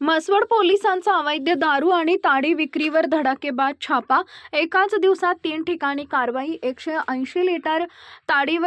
म्हसवड पोलिसांचा अवैध दारू आणि ताडी विक्रीवर धडाकेबाज छापा. एकाच दिवसात तीन ठिकाणी कारवाई. एकशे ऐंशी लिटर ताडी व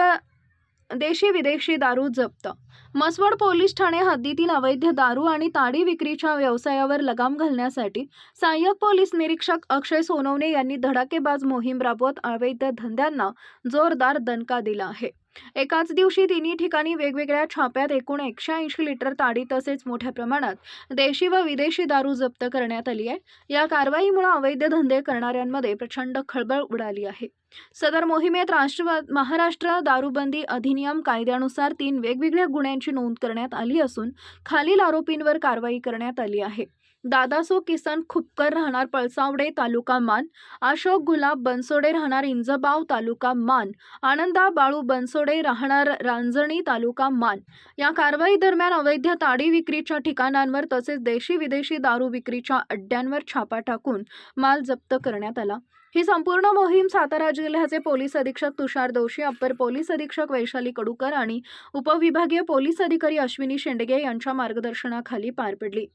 देशी विदेशी दारू जप्त. म्हसवड पोलीस ठाणे हद्दीतील अवैध दारू आणि ताडी विक्रीच्या व्यवसायावर लगाम घालण्यासाठी सहाय्यक पोलीस निरीक्षक अक्षय सोनवणे यांनी धडाकेबाज मोहीम राबवत अवैध धंद्यांना जोरदार दणका दिला आहे. एकाच दिवशी तिन्ही ठिकाणी वेगवेगळ्या छाप्यात एकूण एकशे ऐंशी लिटर ताडी तसेच मोठ्या प्रमाणात देशी व विदेशी दारू जप्त करण्यात आली आहे. या कारवाईमुळे अवैध धंदे करणाऱ्यांमध्ये प्रचंड खळबळ उडाली आहे. सदर मोहिमेत राष्ट्रवाद महाराष्ट्र दारूबंदी अधिनियम कायद्यानुसार तीन वेगवेगळ्या गुन्ह्यांची नोंद करण्यात आली असून खालील आरोपींवर कारवाई करण्यात आली आहे. दादासो किसन खुपकर राहणार पळसावडे तालुका मान अशोक गुलाब बनसोडे राहणार इंजबाव तालुका मान आनंदा बाळू बनसोडे राहणार रांजणी तालुका मान. या कारवाई दरम्यान अवैध ताडी विक्रीच्या ठिकाणांवर तसेच देशी विदेशी दारू विक्रीच्या अड्ड्यांवर छापा टाकून माल जप्त करण्यात आला. ही संपूर्ण मोहीम सातारा जिल्ह्याचे पोलीस अधीक्षक तुषार दोशी अप्पर पोलीस अधीक्षक वैशाली कडूकर आणि उपविभागीय पोलीस अधिकारी अश्विनी शेंडगे यांच्या मार्गदर्शनाखाली पार पडली.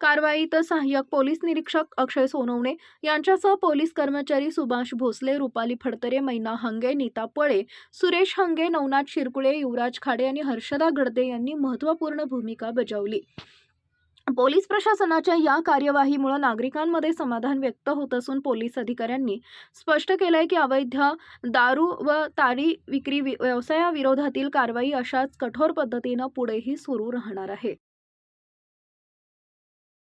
कारवाईत सहाय्यक पोलीस निरीक्षक अक्षय सोनवणे यांच्यासह पोलीस कर्मचारी सुभाष भोसले रुपाली फडतरे मैना हंगे नीता पळे सुरेश हंगे नवनाथ शिरकुळे युवराज खाडे आणि हर्षदा गडदे यांनी महत्त्वपूर्ण भूमिका बजावली. पोलीस प्रशासनाच्या या कार्यवाहीमुळे नागरिकांमध्ये समाधान व्यक्त होत असून पोलीस अधिकाऱ्यांनी स्पष्ट केलंय की अवैध दारू व ताडी विक्री वि- व्यवसायाविरोधातील कारवाई अशाच कठोर पद्धतीनं पुढेही सुरू राहणार आहे.